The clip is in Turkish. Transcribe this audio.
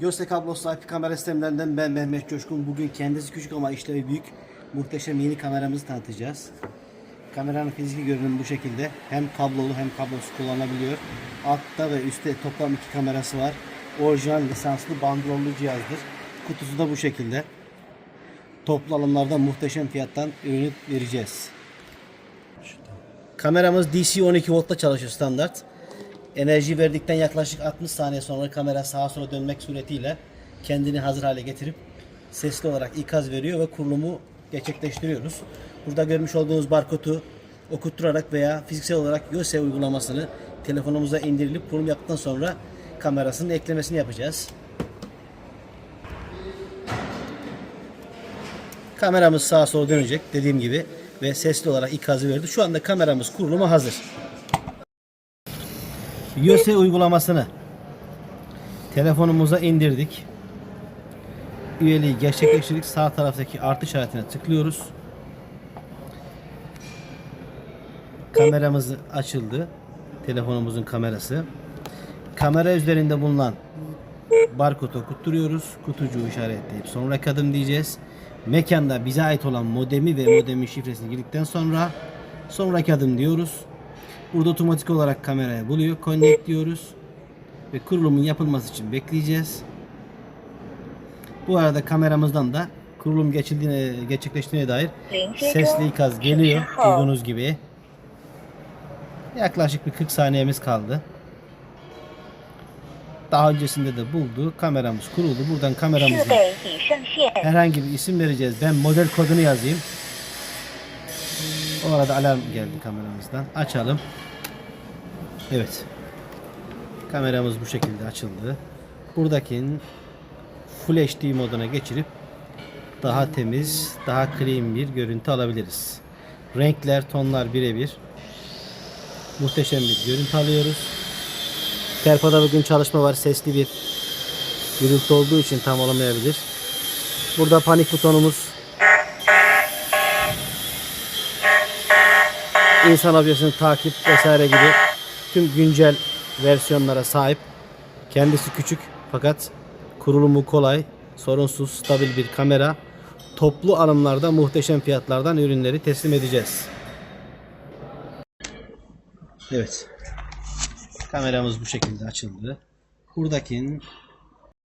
Yose kabloslu IP kamera sistemlerinden ben Mehmet Coşkun. Bugün kendisi küçük ama işlevi büyük muhteşem yeni kameramızı tanıtacağız. Kameranın fiziki görünümü bu şekilde. Hem kablolu hem kablosuz kullanılabiliyor. Altta ve üstte toplam iki kamerası var. Orijinal lisanslı bandrollü cihazdır. Kutusu da bu şekilde. Toplu alımlarda muhteşem fiyattan ürünü vereceğiz. Kameramız DC 12 voltla çalışıyor standart. Enerji verdikten yaklaşık 60 saniye sonra kamera sağa sola dönmek suretiyle kendini hazır hale getirip sesli olarak ikaz veriyor ve kurulumu gerçekleştiriyoruz. Burada görmüş olduğunuz barkodu okutturarak veya fiziksel olarak YOSE uygulamasını telefonumuza indirilip kurulum yaptıktan sonra kamerasının eklemesini yapacağız. Kameramız sağa sola dönecek dediğim gibi ve sesli olarak ikazı verdi. Şu anda kameramız kuruluma hazır. YÖSE uygulamasını telefonumuza indirdik. Üyeliği gerçekleştirdik. Sağ taraftaki artı işaretine tıklıyoruz. Kameramız açıldı. Telefonumuzun kamerası. Kamera üzerinde bulunan barkodu okutturuyoruz. Kutucuğu işaretleyip sonraki adım diyeceğiz. Mekanda bize ait olan modemi ve modemin şifresini girdikten sonra sonraki adım diyoruz. Burada otomatik olarak kameraya buluyor. Connect diyoruz. Ve kurulumun yapılması için bekleyeceğiz. Bu arada kameramızdan da kurulum geçildiğine, gerçekleştiğine dair sesli ikaz geliyor. Duyduğunuz gibi. Yaklaşık bir 40 saniyemiz kaldı. Daha öncesinde de buldu. Kameramız kuruldu. Buradan kameramızı herhangi bir isim vereceğiz. Ben model kodunu yazayım. O arada alarm geldi kameramızdan. Açalım. Evet. Kameramız bu şekilde açıldı. Buradaki Full HD moduna geçirip daha temiz, daha clean bir görüntü alabiliriz. Renkler, tonlar birebir. Muhteşem bir görüntü alıyoruz. Terpada bugün çalışma var. Sesli bir gürültü olduğu için tam olamayabilir. Burada panik butonumuz. İnsan avyasını takip vesaire gibi tüm güncel versiyonlara sahip. Kendisi küçük fakat kurulumu kolay, sorunsuz, stabil bir kamera. Toplu alımlarda muhteşem fiyatlardan ürünleri teslim edeceğiz. Evet. Kameramız bu şekilde açıldı. Buradaki